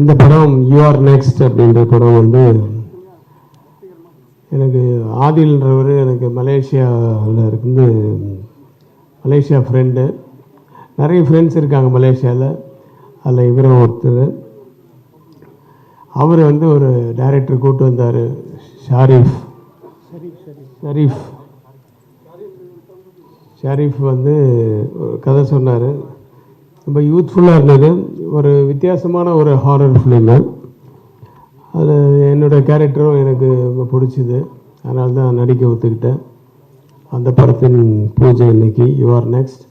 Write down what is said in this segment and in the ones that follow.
இந்த படம் you are next அப்படின்ற படம் வந்து எனக்கு ஆதில்ன்றவர் எனக்கு மலேசியாவில் இருந்து மலேசியா ஃப்ரெண்டு நிறைய ஃப்ரெண்ட்ஸ் இருக்காங்க மலேசியாவில் அதில் இவரும் ஒருத்தர். அவர் வந்து ஒரு டைரக்டர் கூட்டு வந்தார் ஷாரிஃப். ஷரீஃப். ஷரீஃப் வந்து ஒரு கதை சொன்னார். ரொம்ப யூத்ஃபுல்லாக இருந்தது. ஒரு வித்தியாசமான ஒரு ஹாரர் ஃபிலிமு அது என்னோடய கேரக்டரும் எனக்கு ரொம்ப பிடிச்சிது. அதனால தான் நடிக்க ஒத்துக்கிட்டேன். அந்த படத்தின் பூஜை இன்னைக்கு. யூஆர் நெக்ஸ்ட்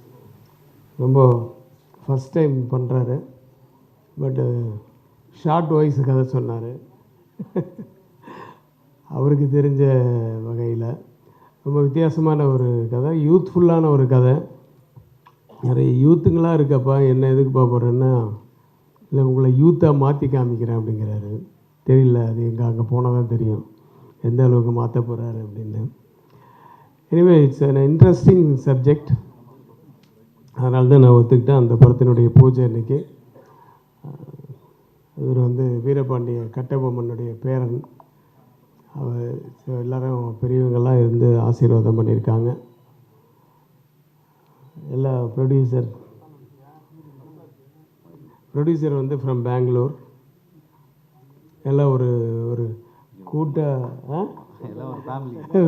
ரொம்ப ஃபஸ்ட் டைம் பண்ணுறாரு பட்டு ஷார்ட் வாய்ஸ் கதை சொன்னார். அவருக்கு தெரிஞ்ச வகையில். ரொம்ப வித்தியாசமான ஒரு கதை. யூத்ஃபுல்லான ஒரு கதை. நிறைய யூத்துங்களாம் இருக்கப்பா என்ன எதுக்கு போகிறேன்னா இல்லை உங்களை யூத்தாக மாற்றி காமிக்கிறேன் அப்படிங்கிறாரு. தெரியல அது எங்கே அங்கே போனால் தான் தெரியும். எந்த அளவுக்கு மாற்ற போகிறாரு அப்படின்னு. Anyway it's an interesting subject அதனால தான் நான் ஒத்துக்கிட்டேன் அந்த படத்தினுடைய பூஜை அன்னைக்கு. இவர் வந்து வீரபாண்டிய கட்டபொம்மனுடைய பேரன். அவர் எல்லோரும் பெரியவங்கள்லாம் இருந்து ஆசீர்வாதம் பண்ணியிருக்காங்க. எல்லா ப்ரொடியூசர் ப்ரொடியூசர் வந்து ஃப்ரம் பெங்களூர் எல்லாம் ஒரு ஒரு கூட்ட?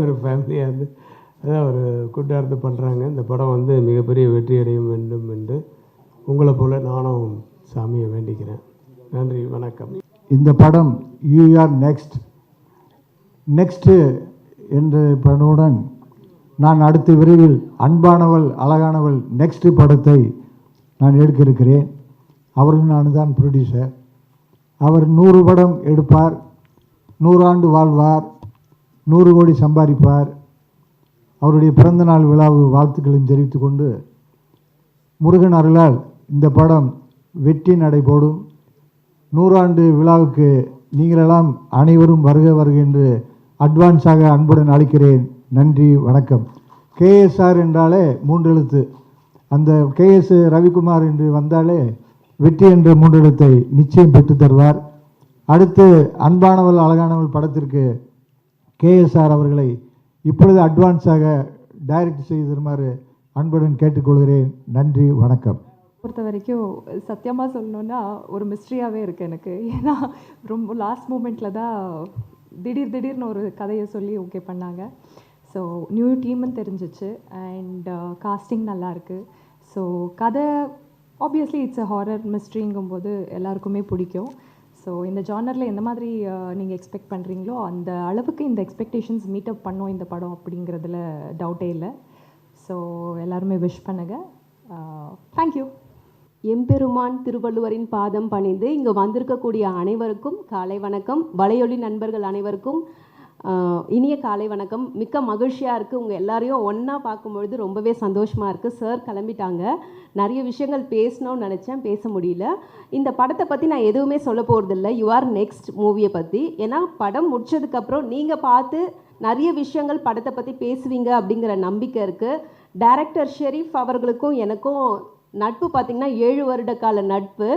ஒரு ஃபேமிலியாக இருந்து அதான் ஒரு கூட்டாக இருந்து பண்ணுறாங்க இந்த படம் வந்து மிகப்பெரிய வெற்றி அடையும் வேண்டும் என்று உங்களை போல் நானும் சாமியை வேண்டிக்கிறேன். நன்றி வணக்கம். இந்த படம் யூஆர் நெக்ஸ்ட் நெக்ஸ்ட்டு என்ற படமுடன் நான் அடுத்த விரைவில் அன்பானவள் அழகானவள் நெக்ஸ்ட் படத்தை நான் எடுக்க இருக்கிறேன். அவரும் நான் தான் ப்ரொடியூசர் அவர் நூறு படம் எடுப்பார் நூறாண்டு வாழ்வார் நூறு கோடி சம்பாதிப்பார். அவருடைய பிறந்தநாள் விழாவு வாழ்த்துக்களையும் தெரிவித்து கொண்டு முருகன் அருளால் இந்த படம் வெற்றி நடைபோடும் நூறாண்டு விழாவுக்கு நீங்களெல்லாம் அனைவரும் வருக வருக என்று அட்வான்ஸாக அன்புடன் அழைக்கிறேன். நன்றி வணக்கம். கேஎஸ்ஆர் என்றாலே மூன்றெழுத்து அந்த கேஎஸ் ரவிக்குமார் என்று வந்தாலே வெற்றி என்ற மூன்றெழுத்தை நிச்சயம் பெற்று தருவார். அடுத்து அன்பானவள் அழகானவள் படத்திற்கு கேஎஸ்ஆர் அவர்களை இப்பொழுது அட்வான்ஸாக டைரக்ட் செய்து தருமாறு அன்புடன் கேட்டுக்கொள்கிறேன். நன்றி வணக்கம். பொறுத்த வரைக்கும் சத்தியமாக சொல்லணுன்னா ஒரு மிஸ்ட்ரியாகவே இருக்குது எனக்கு. ஏன்னா ரொம்ப லாஸ்ட் மூமெண்ட்டில் தான் திடீர் திடீர்னு ஒரு கதையை சொல்லி ஓகே பண்ணாங்க. ஸோ நியூ டீம்னு தெரிஞ்சிச்சு. அண்ட் காஸ்டிங் uh, நல்லா இருக்குது ஸோ கதை ஆப்வியஸ்லி இட்ஸ் அ ஹாரர் மிஸ்ட்ரிங்கும்போது எல்லாருக்குமே பிடிக்கும். ஸோ இந்த ஜானரில் எந்த மாதிரி uh, நீங்கள் எக்ஸ்பெக்ட் பண்ணுறீங்களோ அந்த அளவுக்கு இந்த எக்ஸ்பெக்டேஷன்ஸ் மீட் அப் பண்ணோம் இந்த படம் அப்படிங்கிறதுல டவுட்டே இல்லை. ஸோ எல்லாருமே விஷ் பண்ணுங்கள் தேங்க்யூ எம்பெருமான் திருவள்ளுவரின் பாதம் பணிந்து இங்கு வந்திருக்கக்கூடிய அனைவருக்கும் காலை வணக்கம். வலையொலி நண்பர்கள் அனைவருக்கும் இனிய காலை வணக்கம். மிக்க மகிழ்ச்சியாக இருக்குது உங்கள் எல்லாரையும் ஒன்றா பார்க்கும்பொழுது ரொம்பவே சந்தோஷமாக இருக்குது சார் கிளம்பிட்டாங்க. நிறைய விஷயங்கள் பேசணும்னு நினச்சேன். பேச முடியல. இந்த படத்தை பற்றி நான் எதுவுமே சொல்ல போகிறதில்ல யூ ஆர் நெக்ஸ்ட் மூவியை பற்றி ஏன்னா படம் முடிச்சதுக்கப்புறம் நீங்கள் பார்த்து நிறைய விஷயங்கள் படத்தை பற்றி பேசுவீங்க அப்படிங்கிற நம்பிக்கை இருக்குது டைரக்டர் ஷெரீஃப் அவர்களுக்கும் எனக்கும் நட்பு பார்த்திங்கன்னா ஏழு வருட கால நட்பு.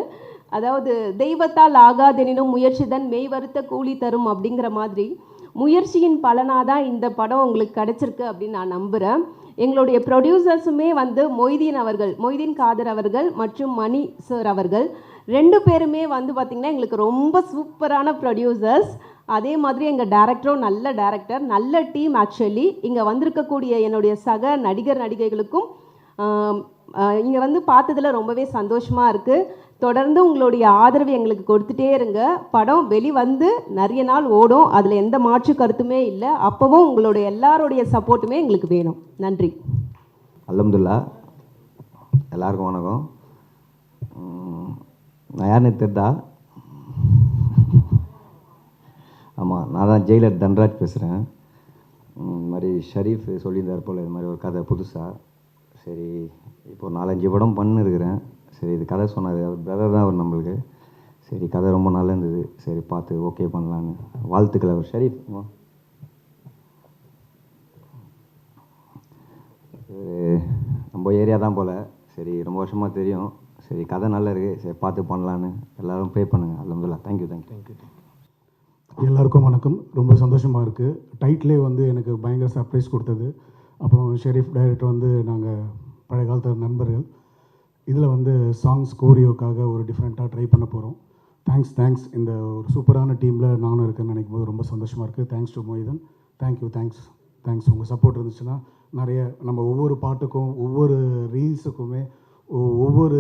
அதாவது தெய்வத்தால் ஆகாதெனினும் முயற்சி தான் மெய் வருத்த கூலி தரும் அப்படிங்கிற மாதிரி. முயற்சியின் பலனாக தான் இந்த படம் உங்களுக்கு கிடைச்சிருக்கு அப்படின்னு நான் நம்புகிறேன் எங்களுடைய ப்ரொடியூசர்ஸுமே வந்து மொய்தீன் அவர்கள் மொய்தீன் காதர் அவர்கள் மற்றும் மணி சார் அவர்கள். ரெண்டு பேருமே வந்து பார்த்திங்கன்னா எங்களுக்கு ரொம்ப சூப்பரான ப்ரொடியூசர்ஸ் அதே மாதிரி எங்கள் டேரக்டரும் நல்ல டேரக்டர் நல்ல டீம் ஆக்சுவலி இங்கே வந்திருக்கக்கூடிய என்னுடைய சக நடிகர் நடிகைகளுக்கும் இங்கே வந்து பார்த்ததில் ரொம்பவே சந்தோஷமாக இருக்குது தொடர்ந்து உங்களுடைய ஆதரவு எங்களுக்கு கொடுத்துட்டே இருங்க. படம் வெளிவந்து நிறைய நாள் ஓடும். அதில் எந்த மாற்று கருத்துமே இல்லை. அப்போவும் உங்களுடைய எல்லாருடைய சப்போர்ட்டுமே எங்களுக்கு வேணும். நன்றி. அலமதுல்லா எல்லாருக்கும் வணக்கம். நான் யாருன்னு தெரிதா? ஆமாம் நான் தான் ஜெயிலர் தன்ராஜ் பேசுகிறேன் இந்த மாதிரி ஷரீஃப் சொல்லியிருந்தார் போல் இது மாதிரி ஒரு கதை புதுசாக சரி இப்போ நாலஞ்சு படம் பண்ணிருக்கிறேன். சரி இது கதை சொன்னார். அவர் பிரதர் தான் அவர் நம்மளுக்கு. சரி கதை ரொம்ப நல்லா இருந்தது. சரி பார்த்து ஓகே பண்ணலான்னு. வாழ்த்துக்கள் அவர். ஷரீஃப் நம்ம ஏரியா தான் போல். சரி ரொம்ப வருஷமாக தெரியும். சரி கதை நல்லா இருக்குது சரி பார்த்து பண்ணலான்னு. எல்லோரும் ப்ரே பண்ணுங்கள் அலமதுல்லா தேங்க்யூ தேங்க்யூ தேங்க்யூ எல்லாருக்கும் வணக்கம். ரொம்ப சந்தோஷமாக இருக்குது டைட்டிலே வந்து எனக்கு பயங்கர சர்ப்ரைஸ் கொடுத்தது. அப்புறம் ஷெரீஃப் டைரக்டர் வந்து நாங்கள் பழைய காலத்து நண்பர்கள். இதில் வந்து சாங்ஸ் கோரியோக்காக ஒரு டிஃப்ரெண்ட்டாக ட்ரை பண்ண போகிறோம் தேங்க்ஸ் தேங்க்ஸ் இந்த ஒரு சூப்பரான டீமில் நானும் இருக்கேன்னு நினைக்கும் போது ரொம்ப சந்தோஷமாக இருக்குது thanks to Moideen thank you thanks thanks உங்கள் சப்போர்ட் இருந்துச்சுன்னா நிறைய நம்ம ஒவ்வொரு பாட்டுக்கும் ஒவ்வொரு ரீல்ஸுக்குமே ஒ- ஒவ்வொரு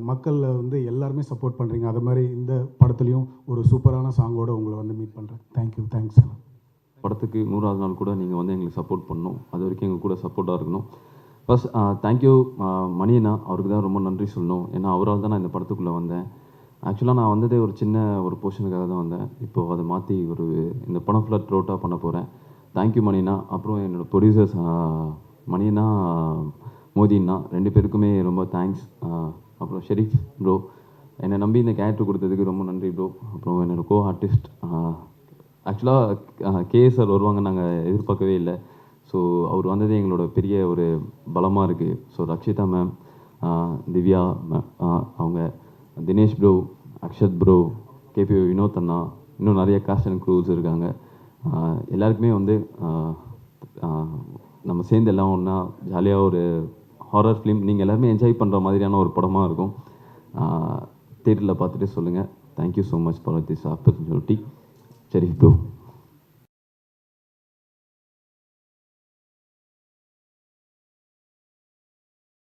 மக்களில் வந்து எல்லாருமே சப்போர்ட் பண்ணுறீங்க அது மாதிரி இந்த படத்துலையும் ஒரு சூப்பரான சாங்கோட உங்களை வந்து மீட் பண்ணுறேன் தேங்க்யூ தேங்க்ஸ் படத்துக்கு நூறாவது நாள் கூட நீங்கள் வந்து எங்களுக்கு சப்போர்ட் பண்ணணும். அது வரைக்கும் எங்கள் கூட சப்போர்ட்டாக இருக்கணும். ஃபர்ஸ்ட் தேங்க்யூ மணியண்ணா அவருக்கு தான் ரொம்ப நன்றி சொல்லணும். ஏன்னா அவரால் தான் நான் இந்த படத்துக்குள்ளே வந்தேன். ஆக்சுவலாக நான் வந்ததே ஒரு சின்ன ஒரு போர்ஷனுக்காக தான் வந்தேன். இப்போது அதை மாற்றி ஒரு இந்த படம் ஃபுல்லாக த்ரோட்டாக பண்ண போகிறேன் தேங்க்யூ மணியண்ணா அப்புறம் என்னோடய ப்ரொடியூசர்ஸ் மணியண்ணா uh, மோதிண்ணா ரெண்டு பேருக்குமே ரொம்ப தேங்க்ஸ் uh, அப்புறம் ஷெரீஃப் ப்ரோ என்னை நம்பி இந்த கேரக்டர் கொடுத்ததுக்கு ரொம்ப நன்றி ப்ரோ அப்புறம் என்னோட கோ ஆர்டிஸ்ட் ஆக்சுவலாக கே சார் வருவாங்க நாங்கள் எதிர்பார்க்கவே இல்லை. ஸோ அவர் வந்தது எங்களோட பெரிய ஒரு பலமாக இருக்குது so Rakshitha ma'am Divya ma'am அவங்க Dinesh bro Akshat bro KB Vinod அண்ணா இன்னும் நிறைய காஸ்ட் அண்ட் க்ரூஸ் இருக்காங்க. எல்லாருக்குமே வந்து நம்ம சேர்ந்து எல்லாம் ஒன்றா ஜாலியாக ஒரு ஹாரர் ஃபிலிம் நீங்கள் எல்லாருமே என்ஜாய் பண்ணுற மாதிரியான ஒரு படமாக இருக்கும். தேட்டரில் பார்த்துட்டு சொல்லுங்கள் thank you so much for this opportunity Sharif bro